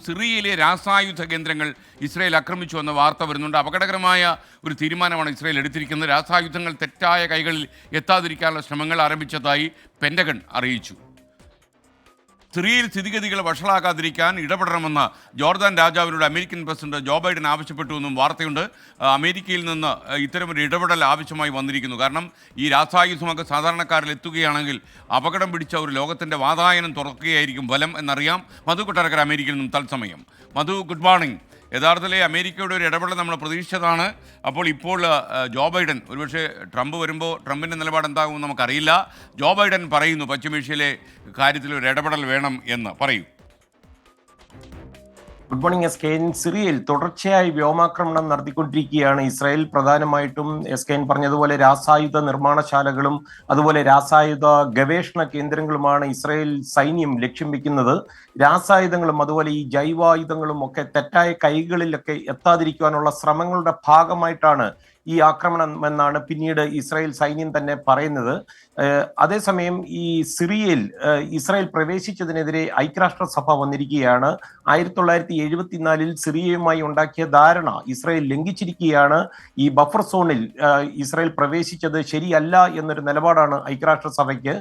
സിറിയയിലെ രാസായുധ കേന്ദ്രങ്ങൾ ഇസ്രയേൽ ആക്രമിച്ചു എന്ന വാർത്ത വരുന്നുണ്ട്. അപകടകരമായ ഒരു തീരുമാനമാണ് ഇസ്രയേൽ എടുത്തിരിക്കുന്നത്. രാസായുധങ്ങൾ തെറ്റായ കൈകളിൽ എത്താതിരിക്കാനുള്ള ശ്രമങ്ങൾ ആരംഭിച്ചതായി പെൻഡഗൺ അറിയിച്ചു. സിറിയയിൽ സ്ഥിതിഗതികൾ വഷളാക്കാതിരിക്കാൻ ഇടപെടണമെന്ന് ജോർദാൻ രാജാവിനോട് അമേരിക്കൻ പ്രസിഡന്റ് ജോ ബൈഡൻ ആവശ്യപ്പെട്ടു എന്നും വാർത്തയുണ്ട്. അമേരിക്കയിൽ നിന്ന് ഇത്തരമൊരു ഇടപെടൽ ആവശ്യമായി വന്നിരിക്കുന്നു. കാരണം ഈ രാസായുധമൊക്കെ സാധാരണക്കാരിൽ എത്തുകയാണെങ്കിൽ അപകടം പിടിച്ച ഒരു ലോകത്തിന്റെ വാതായനം തുറക്കുകയായിരിക്കും ഫലം എന്നറിയാം. മധു കൊട്ടാരക്കര അമേരിക്കയിൽ നിന്നും തത്സമയം. മധു ഗുഡ് മോർണിംഗ് യഥാർത്ഥത്തിലെ അമേരിക്കയുടെ ഒരു ഇടപെടൽ നമ്മൾ പ്രതീക്ഷിച്ചതാണ്. അപ്പോൾ ഇപ്പോൾ ജോ ബൈഡൻ ഒരുപക്ഷെ ട്രംപ് വരുമ്പോൾ ട്രംപിന്റെ നിലപാട് എന്താകുമെന്ന് നമുക്കറിയില്ല. ജോ ബൈഡൻ പറയുന്നു പശ്ചിമേഷ്യയിലെ കാര്യത്തിൽ ഒരു ഇടപെടൽ വേണം എന്ന്. പറയൂ. Good morning S K N സിറിയയിൽ തുടർച്ചയായി വ്യോമാക്രമണം നടത്തിക്കൊണ്ടിരിക്കുകയാണ്. ഇസ്രായേൽ പ്രധാനമായിട്ടും എസ് കെ എൻ പറഞ്ഞതുപോലെ രാസായുധ നിർമ്മാണശാലകളും അതുപോലെ രാസായുധ ഗവേഷണ കേന്ദ്രങ്ങളുമാണ് ഇസ്രായേൽ സൈന്യം ലക്ഷ്യം വെക്കുന്നത്. രാസായുധങ്ങളും അതുപോലെ ഈ ജൈവായുധങ്ങളും ഒക്കെ തെറ്റായ കൈകളിലൊക്കെ എത്താതിരിക്കുവാനുള്ള ശ്രമങ്ങളുടെ ഭാഗമായിട്ടാണ് ഈ ആക്രമണം എന്നാണ് പിന്നീട് ഇസ്രായേൽ സൈന്യം തന്നെ പറയുന്നത്. അതേസമയം ഈ സിറിയയിൽ ഇസ്രായേൽ പ്രവേശിച്ചതിനെതിരെ ഐക്യരാഷ്ട്രസഭ വന്നിരിക്കുകയാണ്. ആയിരത്തി തൊള്ളായിരത്തി എഴുപത്തിനാലിൽ സിറിയയുമായി ഉണ്ടാക്കിയ ധാരണ ഇസ്രായേൽ ലംഘിച്ചിരിക്കുകയാണ്. ഈ ബഫർ സോണിൽ ഇസ്രായേൽ പ്രവേശിച്ചത് ശരിയല്ല എന്നൊരു നിലപാടാണ് ഐക്യരാഷ്ട്രസഭയ്ക്ക്.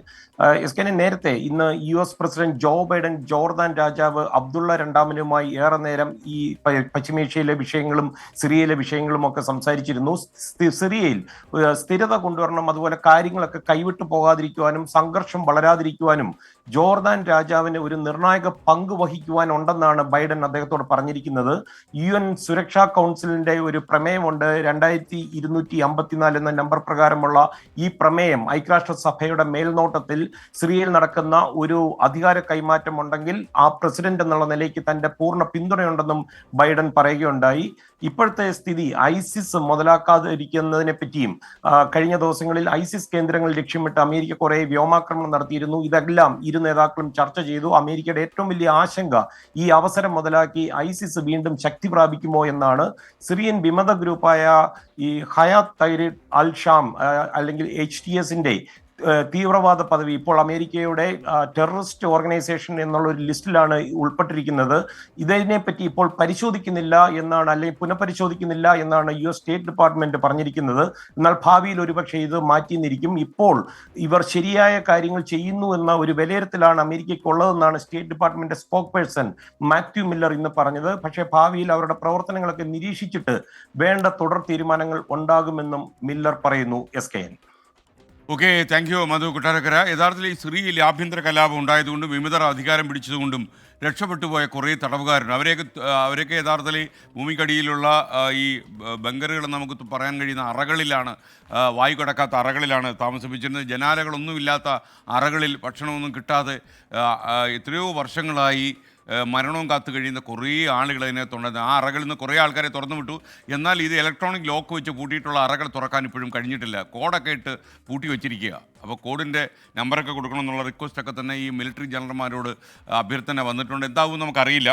എസ് കെ നേരത്തെ ഇന്ന് U S president Joe Biden Jordan രാജാവ് അബ്ദുള്ള രണ്ടാമനുമായി ഏറെ നേരം ഈ പശ്ചിമേഷ്യയിലെ വിഷയങ്ങളും സിറിയയിലെ വിഷയങ്ങളും ഒക്കെ സംസാരിച്ചിരുന്നു. സിറിയയിൽ സ്ഥിരത കൊണ്ടുവരണം അതുപോലെ കാര്യങ്ങളൊക്കെ കൈവിട്ടു പോകാതിരിക്കുവാനും സംഘർഷം വളരാതിരിക്കുവാനും ജോർദാൻ രാജാവിന് ഒരു നിർണായക പങ്ക് വഹിക്കുവാൻ ഉണ്ടെന്നാണ് ബൈഡൻ അദ്ദേഹത്തോട് പറഞ്ഞിരിക്കുന്നത്. യു എൻ സുരക്ഷാ കൗൺസിലിന്റെ ഒരു പ്രമേയമുണ്ട്. രണ്ടായിരത്തി ഇരുന്നൂറ്റി അമ്പത്തിനാല് എന്ന നമ്പർ പ്രകാരമുള്ള ഈ പ്രമേയം ഐക്യരാഷ്ട്ര സഭയുടെ മേൽനോട്ടത്തിൽ സിറിയയിൽ നടക്കുന്ന ഒരു അധികാര കൈമാറ്റം ഉണ്ടെങ്കിൽ ആ പ്രസിഡന്റ് എന്നുള്ള നിലയ്ക്ക് തന്റെ പൂർണ പിന്തുണയുണ്ടെന്നും ബൈഡൻ പറയുകയുണ്ടായി. ഇപ്പോഴത്തെ സ്ഥിതി ഐസിസ് മുതലാക്കാതിരിക്കുന്നതിനെ പറ്റിയും കഴിഞ്ഞ ദിവസങ്ങളിൽ ഐസിസ് കേന്ദ്രങ്ങൾ ലക്ഷ്യമിട്ട് അമേരിക്ക കുറെ വ്യോമാക്രമണം നടത്തിയിരുന്നു. ഇതെല്ലാം ഇരു നേതാക്കളും ചർച്ച ചെയ്തു. അമേരിക്കയുടെ ഏറ്റവും വലിയ ആശങ്ക ഈ അവസരം മുതലാക്കി ഐസിസ് വീണ്ടും ശക്തി പ്രാപിക്കുമോ എന്നാണ്. സിറിയൻ വിമത ഗ്രൂപ്പായ ഈ ഹയാത് തൈരി അൽ ഷാം അല്ലെങ്കിൽ എച്ച് ടി എസിന്റെ തീവ്രവാദ പദവി. ഇപ്പോൾ അമേരിക്കയുടെ ടെററിസ്റ്റ് ഓർഗനൈസേഷൻ എന്നുള്ള ഒരു ലിസ്റ്റിലാണ് ഉൾപ്പെട്ടിരിക്കുന്നത്. ഇതിനെപ്പറ്റി ഇപ്പോൾ പരിശോധിക്കുന്നില്ല എന്നാണ് അല്ലെങ്കിൽ പുനഃപരിശോധിക്കുന്നില്ല എന്നാണ് യു സ്റ്റേറ്റ് ഡിപ്പാർട്ട്മെന്റ് പറഞ്ഞിരിക്കുന്നത്. എന്നാൽ ഭാവിയിൽ ഒരുപക്ഷെ ഇത് മാറ്റിന്നിരിക്കും. ഇപ്പോൾ ഇവർ ശരിയായ കാര്യങ്ങൾ ചെയ്യുന്നു എന്ന ഒരു വിലയിരുത്തലാണ് അമേരിക്കയ്ക്കുള്ളതെന്നാണ് state department spokesperson Matthew Miller ഇന്ന് പറഞ്ഞത്. പക്ഷേ ഭാവിയിൽ അവരുടെ പ്രവർത്തനങ്ങളൊക്കെ നിരീക്ഷിച്ചിട്ട് വേണ്ട തുടർ തീരുമാനങ്ങൾ ഉണ്ടാകുമെന്നും മില്ലർ പറയുന്നു. S K N. Okay thank you Madhu Kottarakkara. യഥാർത്ഥത്തിൽ ഈ സിറിയയിൽ ആഭ്യന്തര കലാപം ഉണ്ടായതുകൊണ്ടും വിമതർ അധികാരം പിടിച്ചതുകൊണ്ടും രക്ഷപ്പെട്ടു പോയ കുറേ തടവുകാരുണ്ട്. അവരെയൊക്കെ അവരൊക്കെ യഥാർത്ഥത്തിൽ ഭൂമിക്കടിയിലുള്ള ഈ ബങ്കറുകളെന്ന് നമുക്ക് പറയാൻ കഴിയുന്ന അറകളിലാണ് വായു കടക്കാത്ത അറകളിലാണ് താമസിപ്പിച്ചിരുന്നത്. ജനാലകളൊന്നുമില്ലാത്ത അറകളിൽ ഭക്ഷണമൊന്നും കിട്ടാതെ എത്രയോ വർഷങ്ങളായി മരണവും കാത്തു കഴിയുന്ന കുറേ ആളുകൾ അതിനകത്തുണ്ടായിരുന്നു ആ അറകളിൽ നിന്ന് കുറേ ആൾക്കാരെ തുറന്നു വിട്ടു. എന്നാൽ ഇത് ഇലക്ട്രോണിക് ലോക്ക് വെച്ച് പൂട്ടിയിട്ടുള്ള അറകൾ തുറക്കാൻ ഇപ്പോഴും കഴിഞ്ഞിട്ടില്ല. കോഡൊക്കെ ഇട്ട് പൂട്ടി വെച്ചിരിക്കുക അപ്പോൾ കോഡിന്റെ നമ്പറൊക്കെ കൊടുക്കണമെന്നുള്ള റിക്വസ്റ്റൊക്കെ തന്നെ ഈ മിലിറ്ററി ജനറൽമാരോട് അഭ്യർത്ഥന വന്നിട്ടുണ്ട്. എന്താവും നമുക്കറിയില്ല.